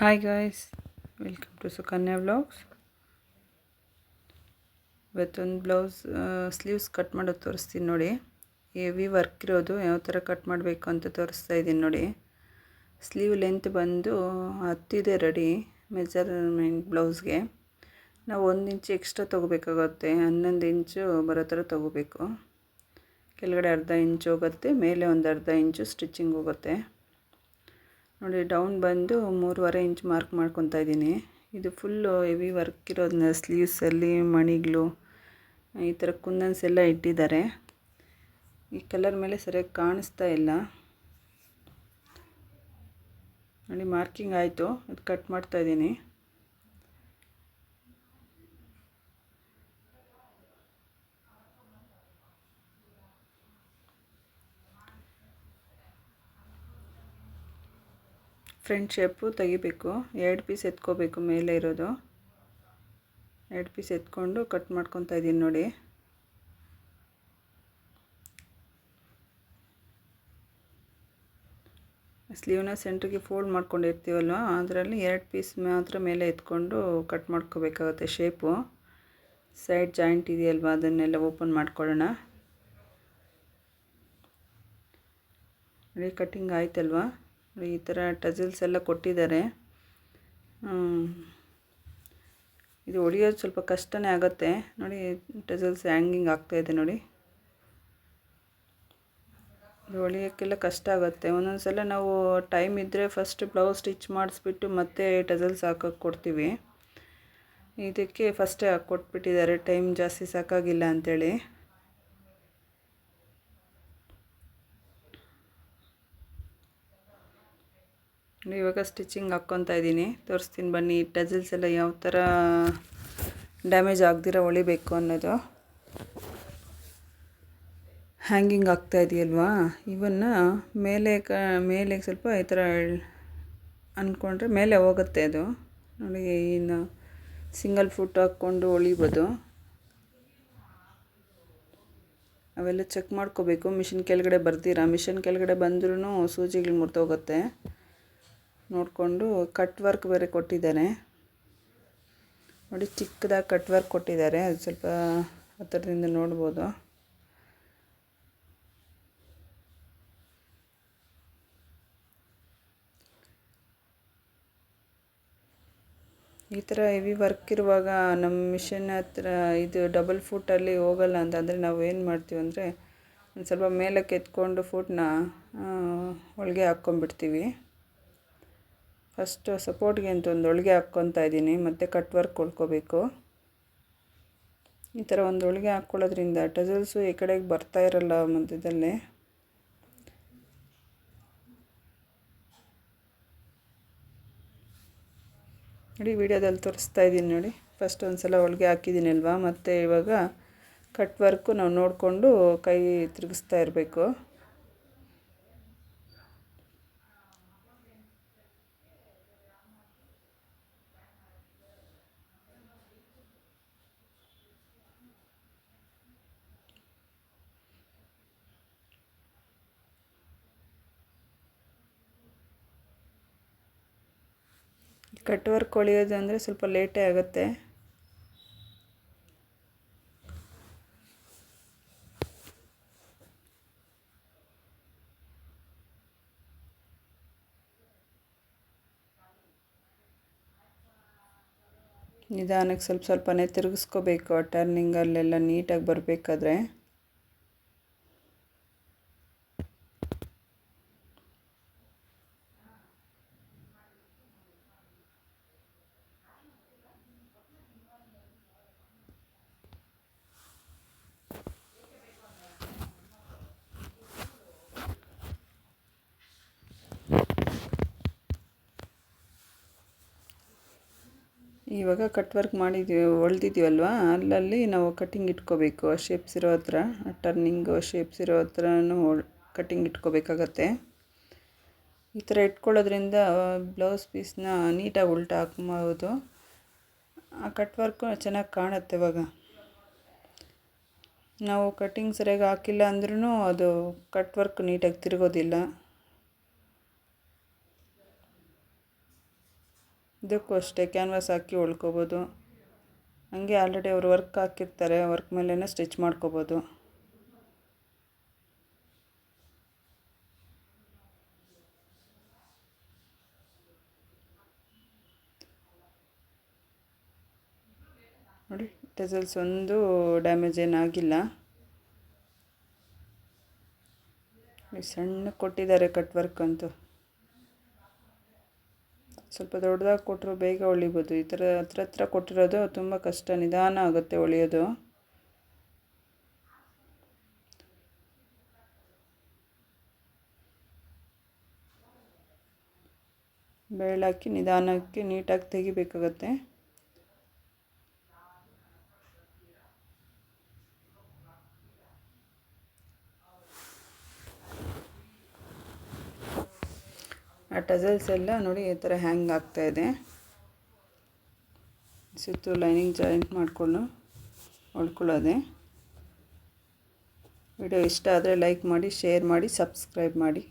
Hi guys welcome to Sukanya blouse ಇವತ್ತೊಂದು blouse sleeves cut ಮಾಡೋದು ತೋರಿಸ್ತೀನಿ ನೋಡಿ. ಹೆವಿ ವರ್ಕ್ ಇರೋದು, ಯಾವ ಥರ ಕಟ್ ಮಾಡಬೇಕು ಅಂತ ತೋರಿಸ್ತಾ ಇದ್ದೀನಿ ನೋಡಿ. ಸ್ಲೀವ್ ಲೆಂತ್ ಬಂದು ಹತ್ತಿದೆ ರೆಡಿ ಮೆಜರ್ಮೆಂಟ್ ಬ್ಲೌಸ್ಗೆ ನಾವು ಒಂದು ಇಂಚು ಎಕ್ಸ್ಟ್ರಾ ತೊಗೋಬೇಕಾಗುತ್ತೆ, ಹನ್ನೊಂದು ಇಂಚು ಬರೋ ಥರ ತೊಗೋಬೇಕು. ಕೆಳಗಡೆ ಅರ್ಧ ಇಂಚು ಹೋಗುತ್ತೆ, ಮೇಲೆ ಒಂದು ಅರ್ಧ ಇಂಚು ಸ್ಟಿಚಿಂಗ್ ಹೋಗುತ್ತೆ. ನೋಡಿ, ಡೌನ್ ಬಂದು ಮೂರುವರೆ ಇಂಚ್ ಮಾರ್ಕ್ ಮಾಡ್ಕೊತಾ ಇದ್ದೀನಿ. ಇದು ಫುಲ್ಲು ಹೆವಿ ವರ್ಕ್ ಇರೋದನ್ನ ಸ್ಲೀವ್ಸಲ್ಲಿ ಮಣಿಗಳು ಈ ಥರ ಕುಂದನ್ಸ್ ಎಲ್ಲ ಇಟ್ಟಿದ್ದಾರೆ. ಈ ಕಲರ್ ಮೇಲೆ ಸರಿಯಾಗಿ ಕಾಣಿಸ್ತಾ ಇಲ್ಲ. ನೋಡಿ ಮಾರ್ಕಿಂಗ್ ಆಯಿತು. ಅದು ಕಟ್ ಮಾಡ್ತಾ ಇದ್ದೀನಿ. ಫ್ರಂಟ್ ಶೇಪು ತೆಗಿಬೇಕು. ಎರಡು ಪೀಸ್ ಎತ್ಕೋಬೇಕು ಮೇಲೆ ಇರೋದು. ಎರಡು ಪೀಸ್ ಎತ್ಕೊಂಡು ಕಟ್ ಮಾಡ್ಕೊತಾ ಇದ್ದೀನಿ ನೋಡಿ. ಸ್ಲೀವ್ನ ಸೆಂಟ್ರಿಗೆ ಫೋಲ್ಡ್ ಮಾಡ್ಕೊಂಡಿರ್ತೀವಲ್ವ? ಅದರಲ್ಲಿ ಎರಡು ಪೀಸ್ ಮಾತ್ರ ಮೇಲೆ ಎತ್ಕೊಂಡು ಕಟ್ ಮಾಡ್ಕೋಬೇಕಾಗುತ್ತೆ ಶೇಪು ಸೈಡ್ ಜಾಯಿಂಟ್ ಇದೆಯಲ್ವ? ಅದನ್ನೆಲ್ಲ ಓಪನ್ ಮಾಡ್ಕೊಳ್ಳೋಣ. ಕಟ್ಟಿಂಗ್ ಆಯ್ತಲ್ವಾ? ಈ ಥರ ಟಜಲ್ಸ್ ಎಲ್ಲ ಕೊಟ್ಟಿದ್ದಾರೆ. ಇದು ಹೊಡಿಯೋದು ಸ್ವಲ್ಪ ಕಷ್ಟನೇ ಆಗುತ್ತೆ. ನೋಡಿ, ಟಜಲ್ಸ್ ಹ್ಯಾಂಗಿಂಗ್ ಆಗ್ತಾಯಿದೆ ನೋಡಿ. ಇದು ಹೊಳಿಯೋಕ್ಕೆಲ್ಲ ಕಷ್ಟ ಆಗುತ್ತೆ. ಒಂದೊಂದು ಸಲ ನಾವು ಟೈಮ್ ಇದ್ದರೆ ಫಸ್ಟ್ ಬ್ಲೌಸ್ ಸ್ಟಿಚ್ ಮಾಡಿಸ್ಬಿಟ್ಟು ಮತ್ತೆ ಟಜಲ್ಸ್ ಹಾಕೋಕ್ಕೆ ಕೊಡ್ತೀವಿ. ಇದಕ್ಕೆ ಫಸ್ಟೇ ಹಾಕ್ಕೊಟ್ಬಿಟ್ಟಿದ್ದಾರೆ. ಟೈಮ್ ಜಾಸ್ತಿ ಸಾಕಾಗಿಲ್ಲ ಅಂಥೇಳಿ ಇವಾಗ ಸ್ಟಿಚಿಂಗ್ ಹಾಕ್ಕೊತಾ ಇದ್ದೀನಿ. ತೋರಿಸ್ತೀನಿ ಬನ್ನಿ ಟಜಲ್ಸ್ ಎಲ್ಲ ಯಾವ ಥರ ಡ್ಯಾಮೇಜ್ ಆಗದಿರೋ ಹೊಳಿಬೇಕು ಅನ್ನೋದು. ಹ್ಯಾಂಗಿಂಗ್ ಆಗ್ತಾ ಇದೆಯಲ್ವಾ? ಇವನ್ನ ಮೇಲೆ ಕ, ಮೇಲೆ ಸ್ವಲ್ಪ ಈ ಥರ ಅಂದ್ಕೊಂಡ್ರೆ ಮೇಲೆ ಹೋಗುತ್ತೆ ಅದು. ನೋಡಿ ಏನು ಸಿಂಗಲ್ ಫುಟ್ ಹಾಕ್ಕೊಂಡು ಹೊಳಿಬೋದು. ಅವೆಲ್ಲ ಚೆಕ್ ಮಾಡ್ಕೋಬೇಕು. ಮಿಷಿನ್ ಕೆಳಗಡೆ ಬರ್ತೀರಾ ಮಿಷಿನ್ ಕೆಳಗಡೆ ಬಂದ್ರೂ ಸೂಜಿಗಳು ಮುರಿದೋಗುತ್ತೆ. ನೋಡಿಕೊಂಡು ಕಟ್ ವರ್ಕ್ ಬೇರೆ ಕೊಟ್ಟಿದ್ದಾರೆ. ನೋಡಿ ಚಿಕ್ಕದಾಗಿ ಕಟ್ ವರ್ಕ್ ಕೊಟ್ಟಿದ್ದಾರೆ. ಅದು ಸ್ವಲ್ಪ ಹತ್ತಿರದಿಂದ ನೋಡ್ಬೋದು. ಈ ಥರ ಹೆವಿ ವರ್ಕ್ ಇರುವಾಗ ನಮ್ಮ ಮಿಷನ್ ಹತ್ರ ಇದು ಡಬಲ್ ಫುಟಲ್ಲಿ ಹೋಗಲ್ಲ ಅಂತಂದರೆ ನಾವು ಏನು ಮಾಡ್ತೀವಿ ಅಂದರೆ ಒಂದು ಸ್ವಲ್ಪ ಮೇಲಕ್ಕೆ ಎತ್ಕೊಂಡು ಫುಟ್ನ ಒಳಗೆ ಹಾಕ್ಕೊಂಬಿಡ್ತೀವಿ ಫಸ್ಟು ಸಪೋರ್ಟ್ಗೆ ಅಂತ ಒಂದು ಒಳಗೆ ಹಾಕ್ಕೊತಾ ಇದ್ದೀನಿ, ಮತ್ತು ಕಟ್ ವರ್ಕ್ ಕೊಳ್ಕೋಬೇಕು ಈ ಥರ ಒಂದು ಒಳಗೆ ಹಾಕ್ಕೊಳ್ಳೋದ್ರಿಂದ ಟಜಲ್ಸು ಈ ಕಡೆಗೆ ಬರ್ತಾ ಇರಲ್ಲ ಮಧ್ಯದಲ್ಲೇ ನೋಡಿ ವಿಡಿಯೋದಲ್ಲಿ ತೋರಿಸ್ತಾ ಇದ್ದೀನಿ ನೋಡಿ, ಫಸ್ಟ್ ಒಂದು ಸಲ ಒಳಗೆ ಹಾಕಿದ್ದೀನಿ ಅಲ್ವಾ ಮತ್ತು ಇವಾಗ ಕಟ್ ವರ್ಕು ನಾವು ನೋಡಿಕೊಂಡು ಕೈ ತಿರುಗಿಸ್ತಾ ಇರಬೇಕು. ಕಟ್ ವರ್ಕ್ ಹೊಳಿಯೋದು ಅಂದರೆ ಸ್ವಲ್ಪ ಲೇಟೇ ಆಗುತ್ತೆ. ನಿಧಾನಕ್ಕೆ ಸ್ವಲ್ಪ ಸ್ವಲ್ಪನೇ ತಿರುಗಿಸ್ಕೋಬೇಕು. ಆ ಟರ್ನಿಂಗಲ್ಲೆಲ್ಲ ನೀಟಾಗಿ ಬರಬೇಕಾದ್ರೆ. ಇವಾಗ ಕಟ್ ವರ್ಕ್ ಮಾಡಿದ್ದೀವಿ ಹೊಳ್ದಿದ್ದೀವಲ್ವ ಅಲ್ಲಲ್ಲಿ ನಾವು ಕಟ್ಟಿಂಗ್ ಇಟ್ಕೋಬೇಕು, ಆ ಶೇಪ್ಸ್ ಇರೋ ಹತ್ರ ಟರ್ನಿಂಗು ಶೇಪ್ಸ್ ಇರೋ ಹತ್ರನೂ ಕಟ್ಟಿಂಗ್ ಇಟ್ಕೋಬೇಕಾಗತ್ತೆ. ಈ ಥರ ಇಟ್ಕೊಳ್ಳೋದ್ರಿಂದ ಬ್ಲೌಸ್ ಪೀಸ್ನ ನೀಟಾಗಿ ಉಲ್ಟಾ ಹಾಕ್ಬೋದು. ಆ ಕಟ್ ವರ್ಕು ಚೆನ್ನಾಗಿ ಕಾಣುತ್ತೆ ಇವಾಗ. ನಾವು ಕಟ್ಟಿಂಗ್ ಸರಿಯಾಗಿ ಹಾಕಿಲ್ಲ ಅಂದ್ರೂ ಅದು ಕಟ್ ವರ್ಕ್ ನೀಟಾಗಿ ತಿರುಗೋದಿಲ್ಲ. ಇದಕ್ಕೂ ಅಷ್ಟೇ ಕ್ಯಾನ್ವಾಸ್ ಹಾಕಿ ಹೊಲ್ಕೋಬೋದು ಹಂಗೆ ಆಲ್ರೆಡಿ ಅವರು ವರ್ಕ್ ಹಾಕಿರ್ತಾರೆ ವರ್ಕ್ ಮೇಲೇ ಸ್ಟಿಚ್ ಮಾಡ್ಕೋಬೋದು. ನೋಡಿ ಟೆಸಲ್ಸ್ ಒಂದು ಡ್ಯಾಮೇಜ್ ಏನಾಗಿಲ್ಲ ಸಣ್ಣ ಕೊಟ್ಟಿದ್ದಾರೆ ಕಟ್ ವರ್ಕ್ ಅಂತೂ. ಸ್ವಲ್ಪ ದೊಡ್ಡದಾಗಿ ಕೊಟ್ಟರು ಬೇಗ ಹೊಳಿಬೋದು. ಈ ಥರ ಹತ್ರ ಹತ್ರ ಕೊಟ್ಟಿರೋದು ತುಂಬ ಕಷ್ಟ. ನಿಧಾನ ಆಗುತ್ತೆ ಹೊಳಿಯೋದು. ಬೆಳ್ಳಾಕಿ ನಿಧಾನಕ್ಕೆ ನೀಟಾಗಿ ತೆಗಿಬೇಕಾಗತ್ತೆ. ಆ ಟಜಲ್ಸ್ ಎಲ್ಲ ನೋಡಿ ಈ ಥರ ಹ್ಯಾಂಗ್ ಆಗ್ತಾಯಿದೆ ಸುತ್ತು ಲೈನಿಂಗ್ ಜಾಯಿಂಟ್ ಮಾಡಿಕೊಂಡು ಹೊಳ್ಕೊಳ್ಳೋದೆ ವಿಡಿಯೋ ಇಷ್ಟ ಆದರೆ ಲೈಕ್ ಮಾಡಿ, ಶೇರ್ ಮಾಡಿ, ಸಬ್ಸ್ಕ್ರೈಬ್ ಮಾಡಿ.